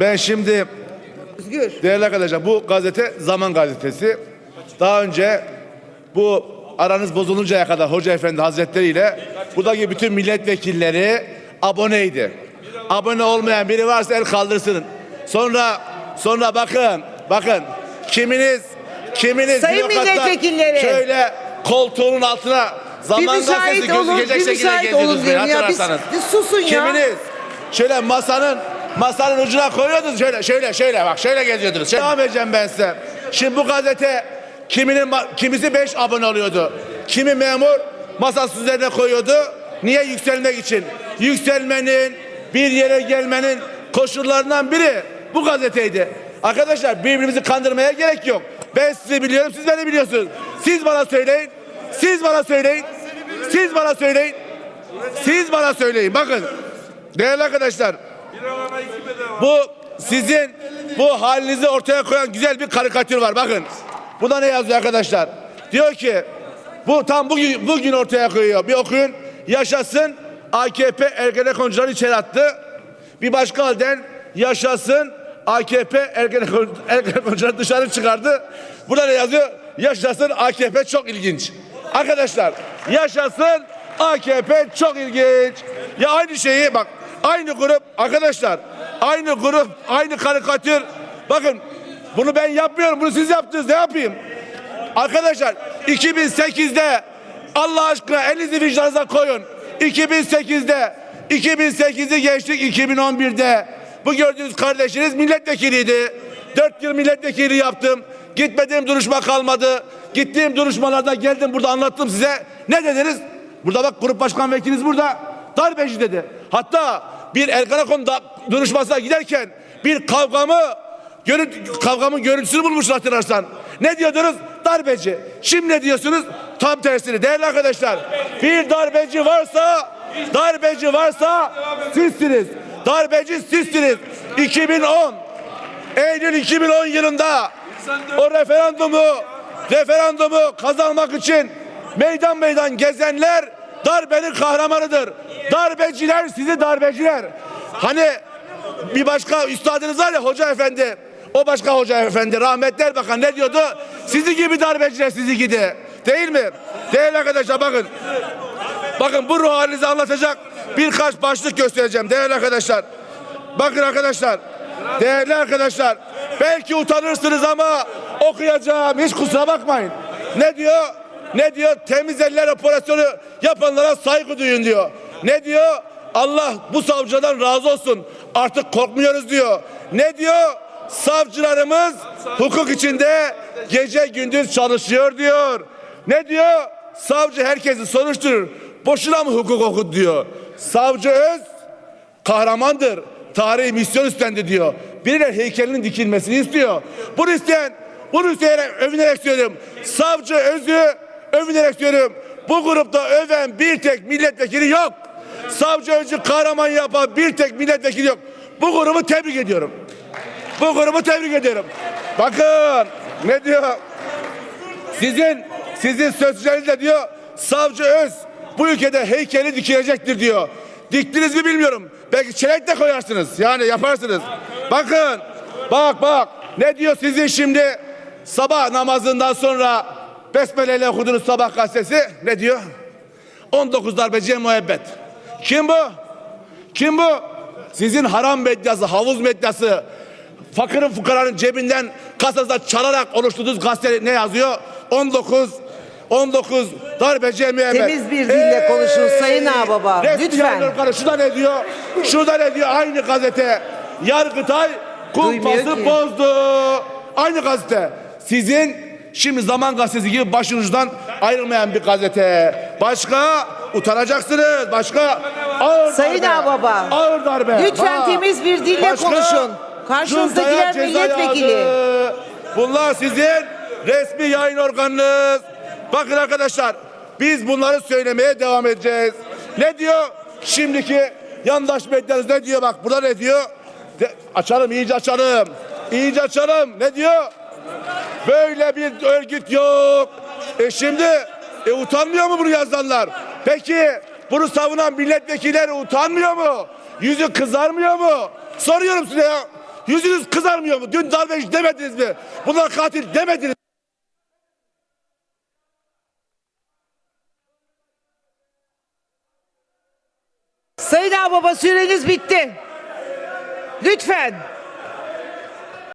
Ben şimdi Özgür. değerli arkadaşlar bu gazete Zaman Gazetesi. Daha önce bu aranız bozuluncaya kadar Hoca Efendi Hazretleri ile buradaki bütün milletvekilleri aboneydi. Abone olmayan biri varsa el kaldırsın. Sonra sonra bakın bakın kiminiz kiminiz Sayın bürokratlar milletvekilleri. şöyle koltuğunun altına Zaman müsait Gazetesi olun, gözükecek bir şekilde müsait olun geziyorsunuz beni diyorum ya. Hatırlarsanız. susun ya. Kiminiz şöyle masanın masanın ucuna koyuyordunuz şöyle şöyle şöyle bak şöyle geziyordunuz. Şöyle devam edeceğim ben size. Şimdi bu gazete kiminin kimisi 5 abone oluyordu. Kimi memur masası üzerine koyuyordu. Niye yükselmek için? Yükselmenin bir yere gelmenin koşullarından biri bu gazeteydi. Arkadaşlar birbirimizi kandırmaya gerek yok. Ben sizi biliyorum, siz beni biliyorsunuz. Siz bana söyleyin. Siz bana söyleyin. Siz bana söyleyin. Siz bana söyleyin. Bakın. Değerli arkadaşlar. Bu sizin bu halinizi ortaya koyan güzel bir karikatür var. Bakın. Bu da ne yazıyor arkadaşlar? Diyor ki bu tam bugün bugün ortaya koyuyor. Bir okuyun. Yaşasın AKP Ergenekoncuları içeri attı. Bir başka halden yaşasın AKP Ergenekon- Ergenekoncuları dışarı çıkardı. Burada ne yazıyor? Yaşasın AKP çok ilginç. Arkadaşlar yaşasın AKP çok ilginç. Ya aynı şeyi bak aynı grup arkadaşlar aynı grup aynı karikatür bakın bunu ben yapmıyorum bunu siz yaptınız ne yapayım? Arkadaşlar 2008'de Allah aşkına elinizi vicdanınıza koyun. 2008'de 2008'i geçtik 2011'de bu gördüğünüz kardeşiniz milletvekiliydi. 4 yıl milletvekili yaptım. Gitmediğim duruşma kalmadı. Gittiğim duruşmalarda geldim burada anlattım size. Ne dediniz? Burada bak grup başkan vekiliniz burada. Darbeci dedi. Hatta bir Ergenekon da duruşmasına giderken bir kavgamı Görüntü, kavgamın görüntüsünü bulmuşlar hatırlarsan. Ne diyordunuz? Darbeci. Şimdi ne diyorsunuz? Tam tersini. Değerli arkadaşlar. Bir darbeci varsa darbeci varsa sizsiniz. Darbeci sizsiniz. 2010 Eylül 2010 yılında o referandumu referandumu kazanmak için meydan meydan gezenler darbenin kahramanıdır. Darbeciler sizi darbeciler. Hani bir başka üstadınız var ya hoca efendi. O başka hoca efendi rahmetli Erbakan ne diyordu? Sizi gibi darbeciler sizi gidi. Değil mi? Değerli arkadaşlar bakın. Bakın bu ruh halinizi anlatacak birkaç başlık göstereceğim değerli arkadaşlar. Bakın arkadaşlar. Değerli arkadaşlar. Belki utanırsınız ama okuyacağım. Hiç kusura bakmayın. Ne diyor? Ne diyor? Temiz eller operasyonu yapanlara saygı duyun diyor. Ne diyor? Allah bu savcıdan razı olsun. Artık korkmuyoruz diyor. Ne diyor? Savcılarımız hukuk içinde gece gündüz çalışıyor diyor. Ne diyor? Savcı herkesi soruşturur. Boşuna mı hukuk oku diyor. Savcı öz kahramandır. Tarihi misyon üstlendi diyor. Birileri heykelinin dikilmesini istiyor. Bunu isteyen, bunu isteyerek övünerek söylüyorum. Savcı özü övünerek söylüyorum. Bu grupta öven bir tek milletvekili yok. Savcı özü kahraman yapan bir tek milletvekili yok. Bu grubu tebrik ediyorum. Bu grubu tebrik ediyorum. Bakın ne diyor? Sizin sizin sözcülerinizle diyor savcı öz bu ülkede heykeli dikilecektir diyor. Diktiniz mi bilmiyorum. Belki çelenk de koyarsınız. Yani yaparsınız. Bakın bak bak ne diyor sizin şimdi sabah namazından sonra Besmele ile okudunuz sabah gazetesi ne diyor? 19 darbeciye muhabbet. Kim bu? Kim bu? Sizin haram medyası, havuz medyası, fakirin fukaranın cebinden kasasına çalarak oluşturduğunuz gazete ne yazıyor? 19 19 darbeciye müebbet. Temiz bir dille konuşun Sayın Ağbaba, lütfen. Şurada ne diyor? Şurada ne diyor? Aynı gazete. Yargıtay kumpası bozdu. Aynı gazete. Sizin şimdi Zaman Gazetesi gibi başınızdan ayrılmayan bir gazete. Başka utanacaksınız. Başka ağır Sayın darbe. Ağbaba, Ağır darbe. lütfen temiz bir dille konuşun. Karşınızdakiler milletvekili. Bunlar sizin resmi yayın organınız. Bakın arkadaşlar biz bunları söylemeye devam edeceğiz. Ne diyor şimdiki yandaş medyanız ne diyor bak burada ne diyor? De- açalım iyice açalım. İyice açalım. Ne diyor? Böyle bir örgüt yok. E şimdi e utanmıyor mu bunu yazanlar? Peki bunu savunan milletvekilleri utanmıyor mu? Yüzü kızarmıyor mu? Soruyorum size ya. Yüzünüz kızarmıyor mu? Dün darbeci demediniz mi? Bunlar katil demediniz Sayın Ağbaba süreniz bitti. Lütfen.